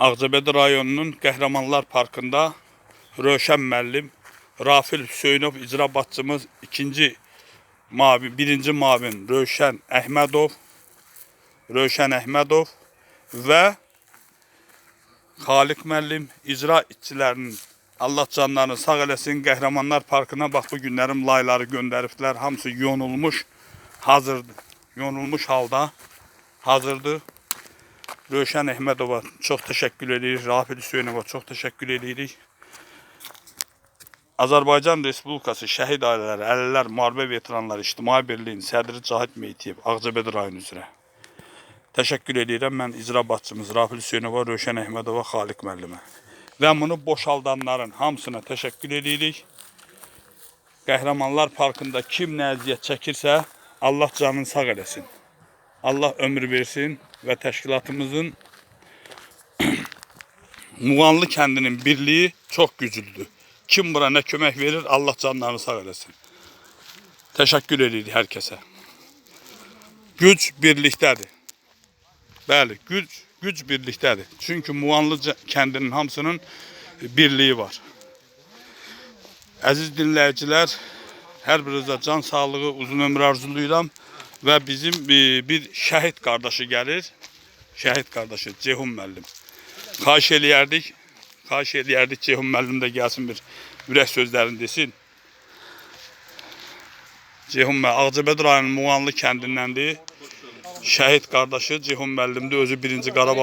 Ağcabədi rayonunun Qəhrəmanlar Parkında Röşən müəllim, Rafil Hüseynov icra başçımız ikinci mavi, birinci mavin Röşən Əhmədov, Röşən Əhmədov və Xaliq müəllim icra işçilərinin Allah canlarını sağ eləsin. Qəhrəmanlar Parkına bax bu günlərim layları göndəribdilər. Hamısı yonulmuş, hazırdır. Yonulmuş halda hazırdır. Röşən Əhmədova çox təşəkkür edirik. Rafil Hüseynova çox təşəkkür edirik. Azərbaycan Respublikası Şəhid Ailələri, Əlillər, Müharibə Veteranları İctimai Birliyinin sədri Cahid Meytiyev, Ağcabədi rayonu üzrə. Təşəkkür edirəm mən icra başçımız Rafil Hüseynova, Röşən Əhmədova, Xaliq müəllimə. Və bunu boşaldanların hamısına təşəkkür edirik. Qəhrəmanlar Parkında kim nə əziyyət çəkirsə, Allah canını sağ eləsin. Allah ömür versin və təşkilatımızın Muğanlı kəndinin birliyi çox güclüdür. Kim bura nə kömək verir, Allah canlarını sağ eləsin. Təşəkkür edirik hər kəsə. Güc birlikdədir. Bəli, güc güc birlikdədir. Çünki Muğanlı kəndinin hamısının birliyi var. Əziz dinləyicilər, hər birinizə can sağlığı, uzun ömür arzulayıram və bizim e, bir şəhid qardaşı gəlir. Şəhid qardaşı Cehun müəllim. Xahiş eləyərdik, xahiş eləyərdik Cehun müəllim də gəlsin bir ürək sözlərini desin. Cehun müəllim Ağcabədi rayonunun Muğanlı kəndindəndir. Şəhid qardaşı Cehun müəllimdir, özü birinci Qarabağ